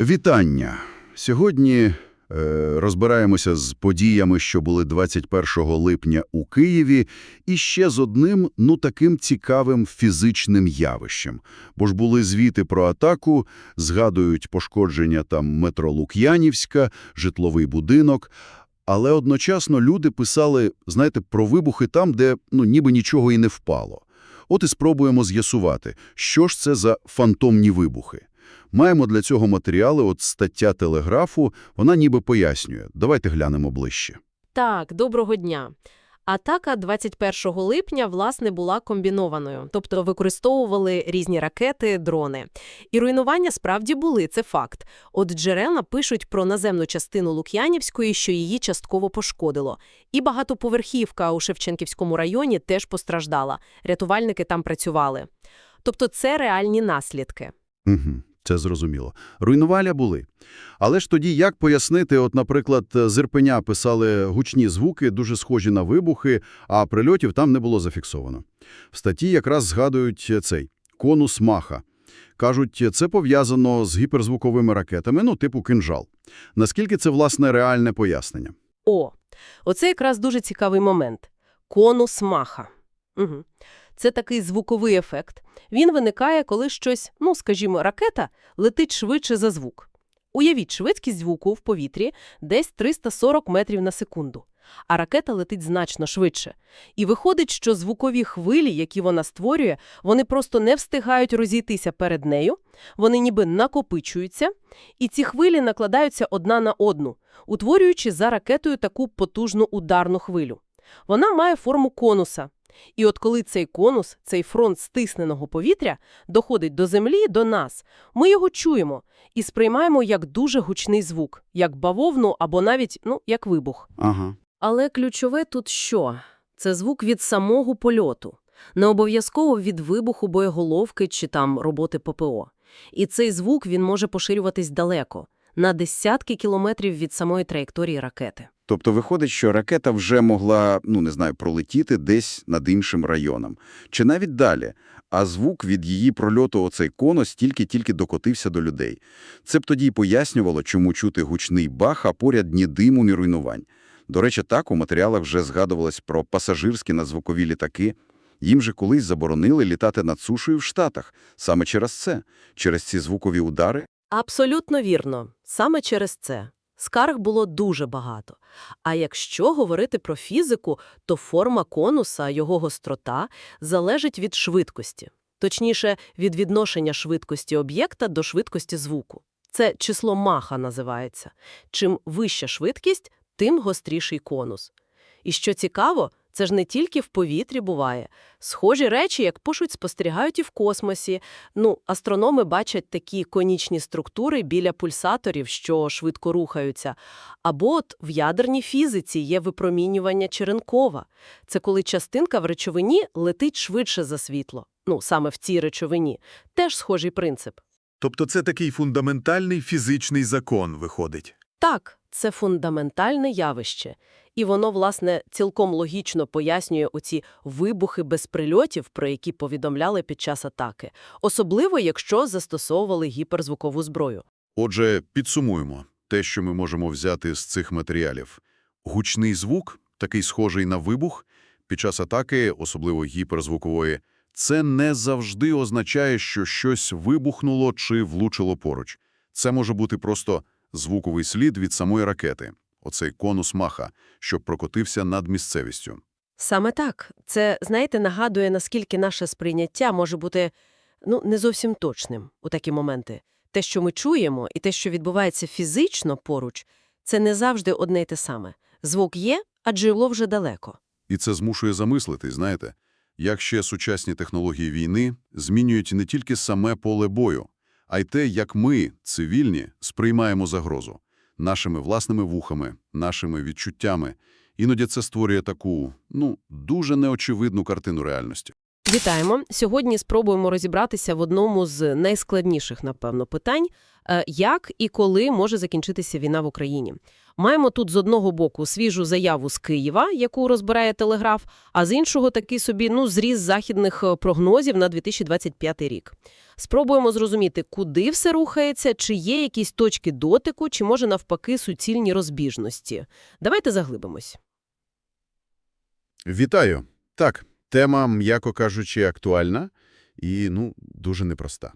Вітання! Сьогодні е, розбираємося з подіями, що були 21 липня у Києві, і ще з одним, ну, таким цікавим фізичним явищем. Бо ж були звіти про атаку, згадують пошкодження там метро Лук'янівська, житловий будинок, але одночасно люди писали, знаєте, про вибухи там, де, ну, ніби нічого і не впало. От і спробуємо з'ясувати, що ж це за фантомні вибухи. Маємо для цього матеріали, от стаття Телеграфу, вона ніби пояснює. Давайте глянемо ближче. Так, доброго дня. Атака 21 липня, власне, була комбінованою, тобто використовували різні ракети, дрони. І руйнування справді були, це факт. От джерела пишуть про наземну частину Лук'янівської, що її частково пошкодило. І багатоповерхівка у Шевченківському районі теж постраждала. Рятувальники там працювали. Тобто це реальні наслідки. Угу, це зрозуміло. Руйнування були. Але ж тоді як пояснити, от, наприклад, з Ірпеня писали гучні звуки, дуже схожі на вибухи, а прильотів там не було зафіксовано. В статті якраз згадують цей конус Маха. Кажуть, це пов'язано з гіперзвуковими ракетами, ну, типу кинжал. Наскільки це, власне, реальне пояснення? О, оце якраз дуже цікавий момент. Конус маха. Угу. Це такий звуковий ефект. Він виникає, коли щось, ну, скажімо, ракета летить швидше за звук. Уявіть швидкість звуку в повітрі десь 340 метрів на секунду, а ракета летить значно швидше. І виходить, що звукові хвилі, які вона створює, вони просто не встигають розійтися перед нею, вони ніби накопичуються, і ці хвилі накладаються одна на одну, утворюючи за ракетою таку потужну ударну хвилю. Вона має форму конуса. І от коли цей конус, цей фронт стисненого повітря доходить до землі, до нас, ми його чуємо і сприймаємо як дуже гучний звук, як бавовну або навіть, ну, як вибух. Ага. Але ключове тут що? Це звук від самого польоту. Не обов'язково від вибуху боєголовки чи там роботи ППО. І цей звук він може поширюватись далеко, на десятки кілометрів від самої траєкторії ракети. Тобто виходить, що ракета вже могла, ну не знаю, пролетіти десь над іншим районом. Чи навіть далі. А звук від її прольоту оцей конус тільки-тільки докотився до людей. Це б тоді й пояснювало, чому чути гучний бах, а поряд ні диму, ні руйнувань. До речі, так у матеріалах вже згадувалось про пасажирські надзвукові літаки. Їм же колись заборонили літати над сушею в Штатах. Саме через це, через ці звукові удари, Абсолютно вірно. Саме через це. Скарг було дуже багато. А якщо говорити про фізику, то форма конуса, його гострота, залежить від швидкості. Точніше, від відношення швидкості об'єкта до швидкості звуку. Це число Маха називається. Чим вища швидкість, тим гостріший конус. І що цікаво, це ж не тільки в повітрі буває. Схожі речі, як пишуть, спостерігають і в космосі. Ну, астрономи бачать такі конічні структури біля пульсаторів, що швидко рухаються. Або от в ядерній фізиці є випромінювання Черенкова. Це коли частинка в речовині летить швидше за світло. Ну, саме в цій речовині. Теж схожий принцип. Тобто це такий фундаментальний фізичний закон виходить. Так, це фундаментальне явище. І воно, власне, цілком логічно пояснює оці вибухи без прильотів, про які повідомляли під час атаки. Особливо, якщо застосовували гіперзвукову зброю. Отже, підсумуємо те, що ми можемо взяти з цих матеріалів. Гучний звук, такий схожий на вибух, під час атаки, особливо гіперзвукової, це не завжди означає, що щось вибухнуло чи влучило поруч. Це може бути просто звуковий слід від самої ракети, оцей конус маха, що прокотився над місцевістю. Саме так. Це, знаєте, нагадує, наскільки наше сприйняття може бути ну, не зовсім точним у такі моменти. Те, що ми чуємо, і те, що відбувається фізично поруч, це не завжди одне й те саме. Звук є, а джерело вже далеко. І це змушує замислити, знаєте, як ще сучасні технології війни змінюють не тільки саме поле бою, а й те, як ми, цивільні, сприймаємо загрозу. Нашими власними вухами, нашими відчуттями. Іноді це створює таку, ну, дуже неочевидну картину реальності. Вітаємо! Сьогодні спробуємо розібратися в одному з найскладніших, напевно, питань як і коли може закінчитися війна в Україні. Маємо тут з одного боку свіжу заяву з Києва, яку розбирає Телеграф, а з іншого такий собі ну, зріз західних е, прогнозів на 2025 рік. Спробуємо зрозуміти, куди все рухається, чи є якісь точки дотику, чи може навпаки суцільні розбіжності. Давайте заглибимось. Вітаю. Так, тема, м'яко кажучи, актуальна і, ну, дуже непроста.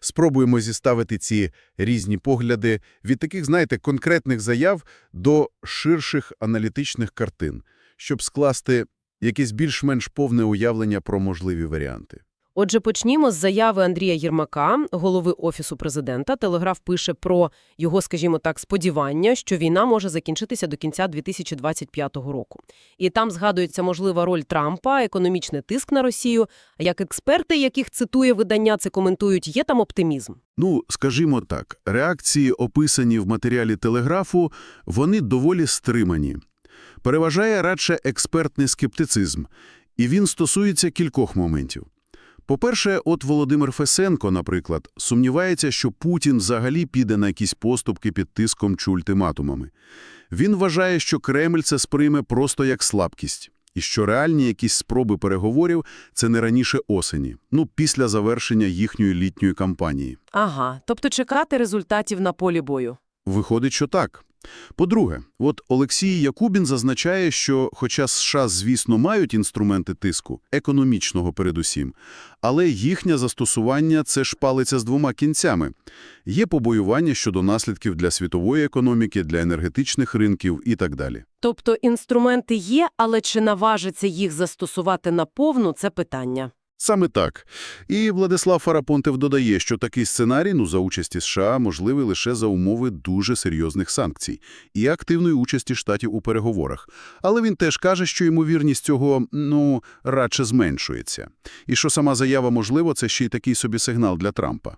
Спробуємо зіставити ці різні погляди від таких, знаєте, конкретних заяв до ширших аналітичних картин, щоб скласти якесь більш-менш повне уявлення про можливі варіанти. Отже, почнімо з заяви Андрія Єрмака, голови Офісу президента. Телеграф пише про його, скажімо так, сподівання, що війна може закінчитися до кінця 2025 року. І там згадується можлива роль Трампа, економічний тиск на Росію. А як експерти, яких цитує видання, це коментують, є там оптимізм. Ну, скажімо так, реакції, описані в матеріалі телеграфу, вони доволі стримані. Переважає радше експертний скептицизм, і він стосується кількох моментів. По-перше, от Володимир Фесенко, наприклад, сумнівається, що Путін взагалі піде на якісь поступки під тиском чи ультиматумами. Він вважає, що Кремль це сприйме просто як слабкість, і що реальні якісь спроби переговорів – це не раніше осені, ну, після завершення їхньої літньої кампанії. Ага, тобто чекати результатів на полі бою. Виходить, що так. По-друге, от Олексій Якубін зазначає, що хоча США, звісно, мають інструменти тиску, економічного передусім, але їхнє застосування – це ж палиця з двома кінцями. Є побоювання щодо наслідків для світової економіки, для енергетичних ринків і так далі. Тобто інструменти є, але чи наважиться їх застосувати наповну – це питання. Саме так. І Владислав Фарапонтев додає, що такий сценарій, ну, за участі США, можливий лише за умови дуже серйозних санкцій і активної участі штатів у переговорах. Але він теж каже, що ймовірність цього, ну, радше зменшується. І що сама заява, можливо, це ще й такий собі сигнал для Трампа.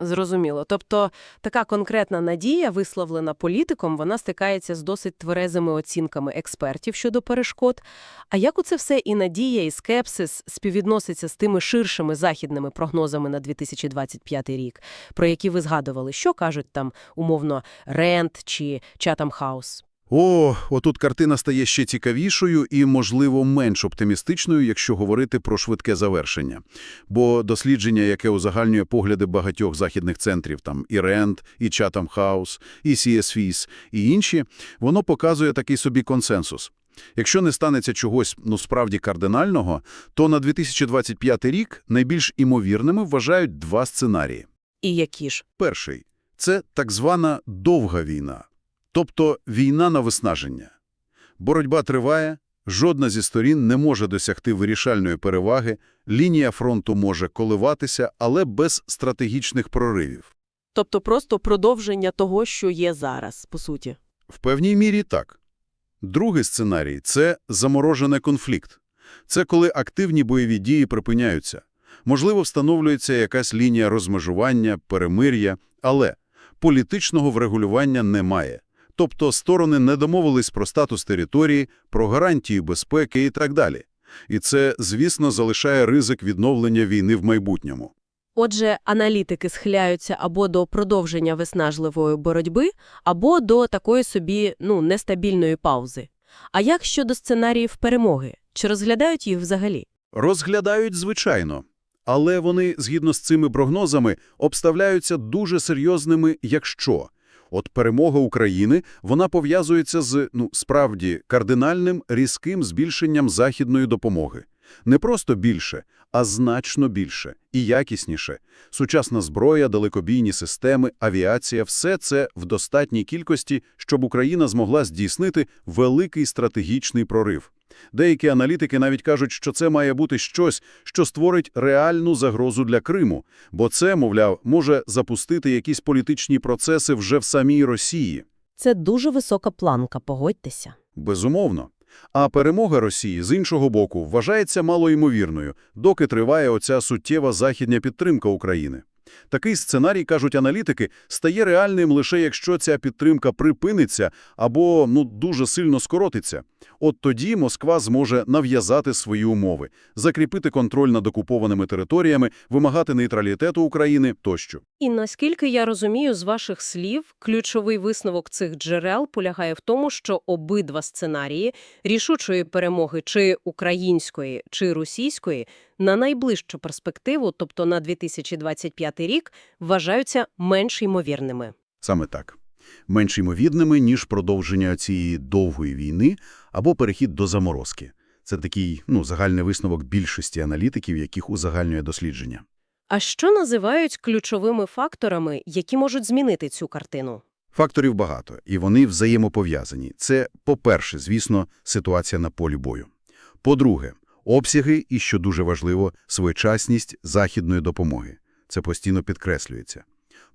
Зрозуміло. Тобто така конкретна надія, висловлена політиком, вона стикається з досить тверезими оцінками експертів щодо перешкод. А як у це все і надія, і скепсис співвідноситься з тими ширшими західними прогнозами на 2025 рік, про які ви згадували? Що кажуть там, умовно, Рент чи Чатам Хаус? О, отут картина стає ще цікавішою і, можливо, менш оптимістичною, якщо говорити про швидке завершення. Бо дослідження, яке узагальнює погляди багатьох західних центрів, там і Рент, і Chatham House, і CSFIS, і інші, воно показує такий собі консенсус. Якщо не станеться чогось, ну, справді кардинального, то на 2025 рік найбільш імовірними вважають два сценарії. І які ж? Перший – це так звана довга війна, тобто війна на виснаження. Боротьба триває, жодна зі сторін не може досягти вирішальної переваги, лінія фронту може коливатися, але без стратегічних проривів. Тобто просто продовження того, що є зараз, по суті. В певній мірі так. Другий сценарій – це заморожений конфлікт. Це коли активні бойові дії припиняються. Можливо, встановлюється якась лінія розмежування, перемир'я, але політичного врегулювання немає. Тобто сторони не домовились про статус території, про гарантії безпеки і так далі. І це, звісно, залишає ризик відновлення війни в майбутньому. Отже, аналітики схиляються або до продовження виснажливої боротьби, або до такої собі, ну, нестабільної паузи. А як щодо сценаріїв перемоги? Чи розглядають їх взагалі? Розглядають, звичайно. Але вони, згідно з цими прогнозами, обставляються дуже серйозними «якщо». От перемога України, вона пов'язується з, ну, справді, кардинальним різким збільшенням західної допомоги. Не просто більше, а значно більше і якісніше. Сучасна зброя, далекобійні системи, авіація – все це в достатній кількості, щоб Україна змогла здійснити великий стратегічний прорив. Деякі аналітики навіть кажуть, що це має бути щось, що створить реальну загрозу для Криму, бо це, мовляв, може запустити якісь політичні процеси вже в самій Росії. Це дуже висока планка, погодьтеся. Безумовно. А перемога Росії, з іншого боку, вважається малоймовірною, доки триває оця суттєва західня підтримка України. Такий сценарій, кажуть аналітики, стає реальним лише якщо ця підтримка припиниться або ну дуже сильно скоротиться. От тоді Москва зможе нав'язати свої умови, закріпити контроль над окупованими територіями, вимагати нейтралітету України тощо. І наскільки я розумію з ваших слів, ключовий висновок цих джерел полягає в тому, що обидва сценарії рішучої перемоги чи української, чи російської на найближчу перспективу, тобто на 2025 рік, вважаються менш ймовірними. Саме так. Менш ймовірними, ніж продовження цієї довгої війни або перехід до заморозки. Це такий ну, загальний висновок більшості аналітиків, яких узагальнює дослідження. А що називають ключовими факторами, які можуть змінити цю картину? Факторів багато, і вони взаємопов'язані. Це, по-перше, звісно, ситуація на полі бою. По-друге, обсяги і, що дуже важливо, своєчасність західної допомоги. Це постійно підкреслюється.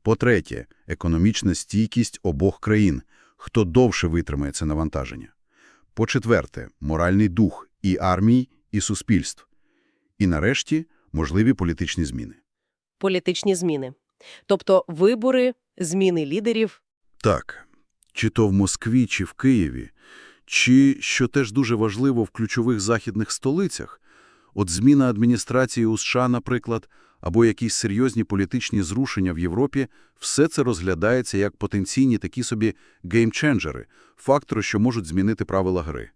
По-третє, економічна стійкість обох країн, хто довше витримає це навантаження. По-четверте, моральний дух і армій, і суспільств. І нарешті, можливі політичні зміни. Політичні зміни. Тобто вибори, зміни лідерів. Так, чи то в Москві, чи в Києві, чи, що теж дуже важливо, в ключових західних столицях, от зміна адміністрації у США, наприклад, або якісь серйозні політичні зрушення в Європі, все це розглядається як потенційні такі собі геймченджери, фактори, що можуть змінити правила гри.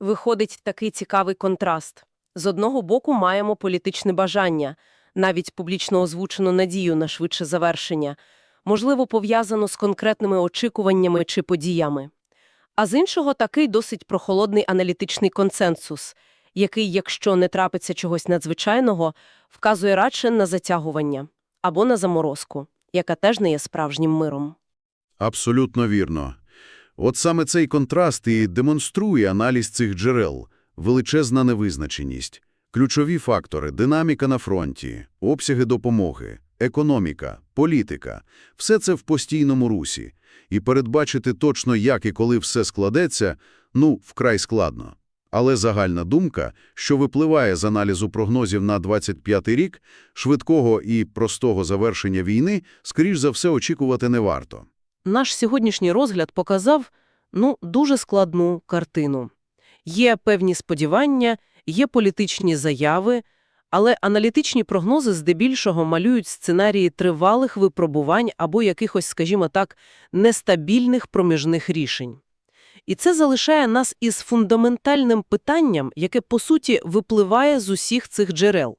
Виходить такий цікавий контраст. З одного боку маємо політичне бажання, навіть публічно озвучену надію на швидше завершення, можливо, пов'язано з конкретними очікуваннями чи подіями. А з іншого такий досить прохолодний аналітичний консенсус, який, якщо не трапиться чогось надзвичайного, вказує радше на затягування або на заморозку, яка теж не є справжнім миром. Абсолютно вірно. От саме цей контраст і демонструє аналіз цих джерел, величезна невизначеність, ключові фактори, динаміка на фронті, обсяги допомоги, економіка, політика – все це в постійному русі. І передбачити точно, як і коли все складеться, ну, вкрай складно. Але загальна думка, що випливає з аналізу прогнозів на 25-й рік, швидкого і простого завершення війни, скоріш за все, очікувати не варто. Наш сьогоднішній розгляд показав, ну, дуже складну картину. Є певні сподівання, є політичні заяви, але аналітичні прогнози здебільшого малюють сценарії тривалих випробувань або якихось, скажімо так, нестабільних проміжних рішень. І це залишає нас із фундаментальним питанням, яке, по суті, випливає з усіх цих джерел.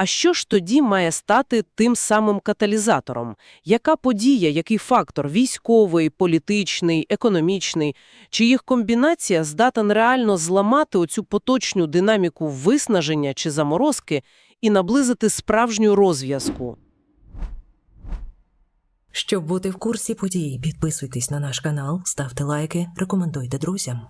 А що ж тоді має стати тим самим каталізатором? Яка подія, який фактор – військовий, політичний, економічний, чи їх комбінація здатен реально зламати оцю поточну динаміку виснаження чи заморозки і наблизити справжню розв'язку? Щоб бути в курсі подій, підписуйтесь на наш канал, ставте лайки, рекомендуйте друзям.